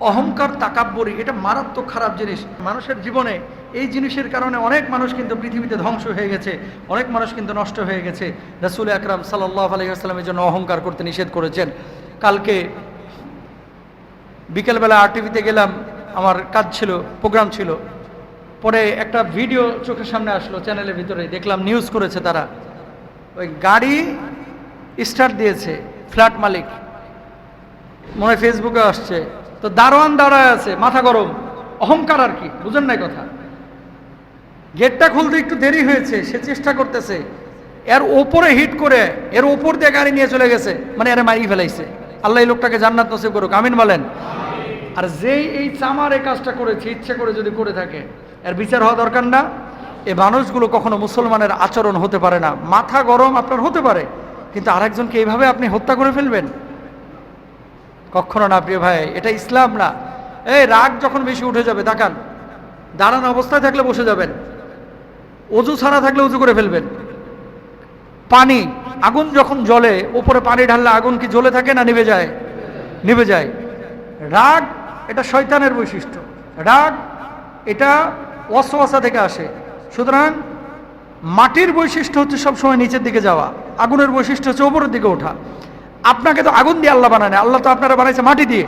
অহংকার, তাকাব্বরি, এটা মারাত্মক খারাপ জিনিস। মানুষের জীবনে এই জিনিসের কারণে অনেক মানুষ কিন্তু পৃথিবীতে ধ্বংস হয়ে গেছে, অনেক মানুষ কিন্তু নষ্ট হয়ে গেছে। রাসুল আকরাম সাল্লাহ আলহিহাস্লামের জন্য অহংকার করতে নিষেধ করেছেন। কালকে বিকেলবেলা আর টিভিতে গেলাম, আমার কাজ ছিল, প্রোগ্রাম ছিল। পরে একটা ভিডিও চোখের সামনে আসলো চ্যানেলের ভিতরে, দেখলাম নিউজ করেছে তারা। ওই গাড়ি স্টার্ট দিয়েছে ফ্ল্যাট মালিক। মনে ফেসবুকে আসছে। তো দারোয়ান দাঁড়ায় আছে, মাথা গরম। অহংকার আর কি? বুঝেন নাই কথা। গেটটা খুলতে একটু দেরি হয়েছে, সে চেষ্টা করতেছে। এর ওপরে হিট করে, এর ওপর দিয়ে গাড়ি নিয়ে চলে গেছে। মানে এর মারিয়ে ফেলাইছে। আল্লাহ এই লোকটাকে জান্নাত নসিব করুক। আমিন বলেন। আর যেই এই চামার এই কাজটা করেছে, ইচ্ছে করে যদি করে থাকে, এর বিচার হওয়া দরকার না। এই মানুষগুলো কখনো মুসলমানের আচরণ হতে পারে না। মাথা গরম আপনার হতে পারে, কিন্তু আরেকজনকে এইভাবে আপনি হত্যা করে ফেলবেন? কখনো না, প্রিয় ভাই, এটা ইসলাম না। এই রাগ যখন বেশি উঠে যাবে, তাকান। দাঁড়ানো অবস্থায় থাকলে বসে যাবেন। অজু ছাড়া থাকলে উজু করে ফেলবেন। পানি, আগুন যখন জ্বলে উপরে পানি ঢাললে আগুন কি জ্বলে থাকে না নিভে যায়? নিভে যায়। রাগ, এটা শয়তানের বৈশিষ্ট্য। রাগ, এটা অসওয়াসা থেকে আসে। সুতরাং, মাটির বৈশিষ্ট্য হচ্ছে সবসময় নিচের দিকে যাওয়া। আগুনের বৈশিষ্ট্য হচ্ছে ওপরের দিকে ওঠা। আপনাকে তো আগুন দিয়ে আল্লাহ বানায় আল্লাহ তো আপনারা বানাইছে মাটি দিয়ে।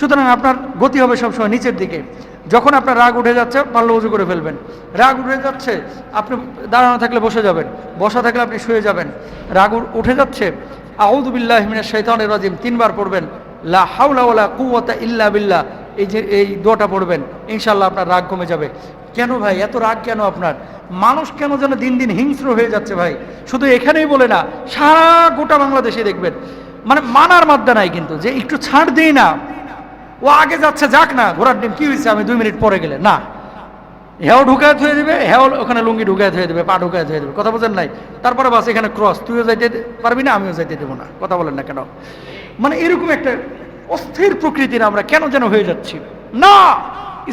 সুতরাং আপনার গতি হবে সবসময় নিচের দিকে। যখন আপনার রাগ উঠে যাচ্ছে পারলে উজু করে ফেলবেন। রাগ উঠে যাচ্ছে, আপনি দাঁড়ানো থাকলে বসে যাবেন। বসা থাকলে আপনি শুয়ে যাবেন। রাগ উঠে যাচ্ছে আউদুবিল্লাহ মিনাশ শৈতানের রাজিম, তিনবার পড়বেন। লা ওয়ালা কুওয়াতা ইল্লা বিল্লাহ। এই যে, এই দোয়াটা পড়বেন ইনশাল্লাহ আপনার রাগ কমে যাবে। কেন ভাই? এত রাগ কেন আপনার? মানুষ কেন যেন দিন দিন হিংস্র হয়ে যাচ্ছে ভাই? শুধু এখানেই বলে না, সারা গোটা বাংলাদেশে দেখবেন। মানে মানার মাদ্দা নাই কিন্তু, যে একটু ছাড় দিই না, ও আগে যাচ্ছে, যাক না, ঘোড়ার ডিম কি হয়েছে, আমি দুই মিনিট পরে গেলে, না। হেও ঢুকায় ধুয়ে দেবে, হেও ওখানে লুঙ্গি ঢুকায় ধুয়ে দেবে, পা ঢুকায় ধুয়ে দেবে, কথা বোঝেন নাই? তারপরে বাস, এখানে ক্রস তুইও যাইতে পারবি না, আমিও যাইতে দেবো না, কথা বলেন না কেন? মানে এরকম একটা অস্থির প্রকৃতির আমরা কেন যেন হয়ে যাচ্ছি? না,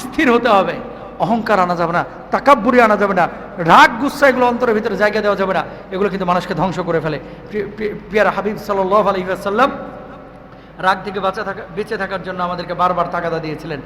স্থির হতে হবে। অহংকার আনা যাবে না, তাকাব্বুরি আনা যাবে না, রাগ গুসা এগুলো অন্তরের ভিতরে জায়গা দেওয়া যাবে না, এগুলো কিন্তু মানুষকে ধ্বংস করে ফেলে। পিয়ার হাবিব সাল্লাহ আলহিহাসাল্লাম রাগ থেকে বাঁচা থাকা, বেঁচে থাকার জন্য আমাদেরকে বারবার তাগাদা দিয়েছিলেন।